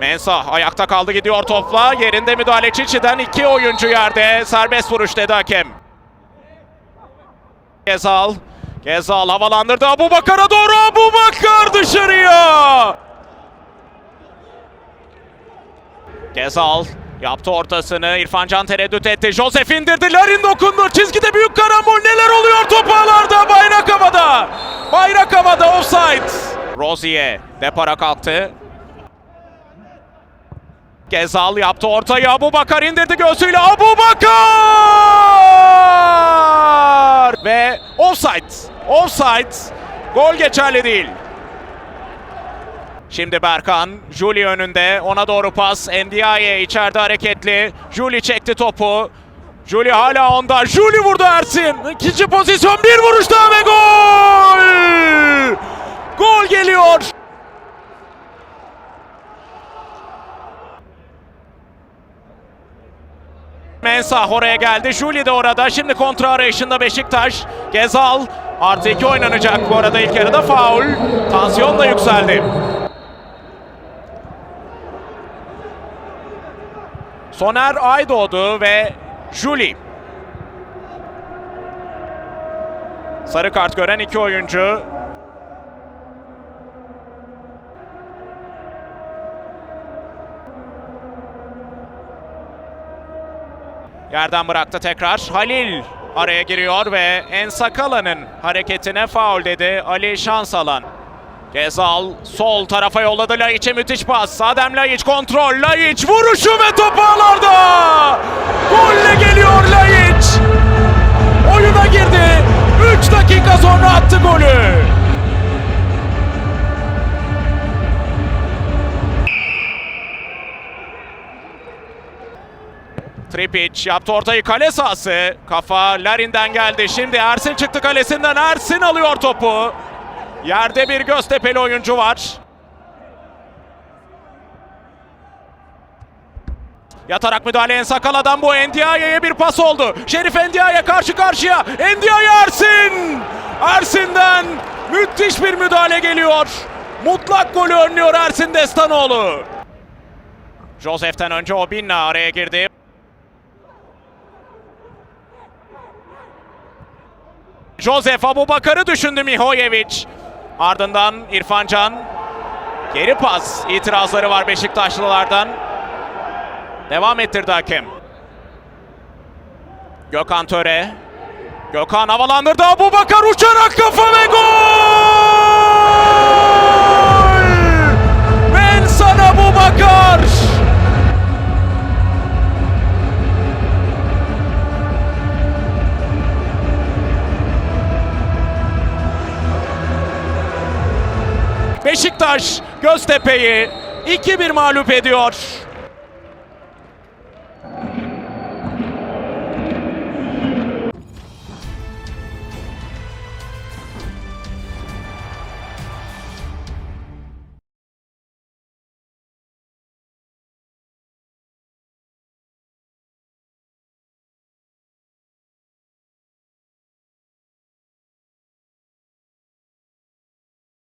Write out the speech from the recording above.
Mensah ayakta kaldı gidiyor topla. Yerinde müdahale Çiçi'den iki oyuncu yerde. Serbest vuruş dedi hakem. Gezal. Gezal havalandırdı Abu Bakar'a doğru Abu Bakar dışarıya. Gezal yaptı ortasını. İrfan Can tereddüt etti. Josef indirdi. Larin dokundu. Çizgide büyük karambol. Neler oluyor top ağlarda? Bayrak havada. Bayrak havada offside. Rozier depara kalktı. Gezal yaptı ortayı. Abu Bakar indirdi göğsüyle. Abu Bakar! Ve offside. Offside. Gol geçerli değil. Şimdi Berkan, Juli önünde, ona doğru pas, Ndiaye içeride hareketli, Juli çekti topu, Juli hala onda, Juli vurdu Ersin, ikinci pozisyon, bir vuruş daha ve gol! Gol geliyor! Mensah oraya geldi. Juli de orada. Şimdi kontra arayışında Beşiktaş. Gezal. Artı iki oynanacak bu arada ilk yarıda faul. Tansiyon da yükseldi. Soner Aydoğdu ve Juli. Sarı kart gören iki oyuncu. Yerden bıraktı tekrar. Halil araya giriyor ve Ensakala'nın hareketine faul dedi Ali Şansalan. Gezal sol tarafa yolladı Laiç'e müthiş pas. Sadem Laiç kontrol. Laiç vuruşu ve top Tripic yaptı ortayı kale sahası. Kafa Larin'den geldi. Şimdi Ersin çıktı kalesinden. Ersin alıyor topu. Yerde bir Göztepe'li oyuncu var. Yatarak müdahale en Sakala'dan bu Endiaye'ye bir pas oldu. Şerif Endiaye karşı karşıya. Endiaye Ersin! Ersin'den müthiş bir müdahale geliyor. Mutlak golü önlüyor Ersin Destanoğlu. Josef'ten önce Obinna araya girdi. Josef Abubakar'ı düşündü Mihojevic. Ardından İrfan Can. Geri pas itirazları var Beşiktaşlılardan. Devam ettirdi hakem. Gökhan Töre. Gökhan havalandırdı Abubakar uçarak kafa ve gol! Beşiktaş Göztepe'yi 2-1 mağlup ediyor.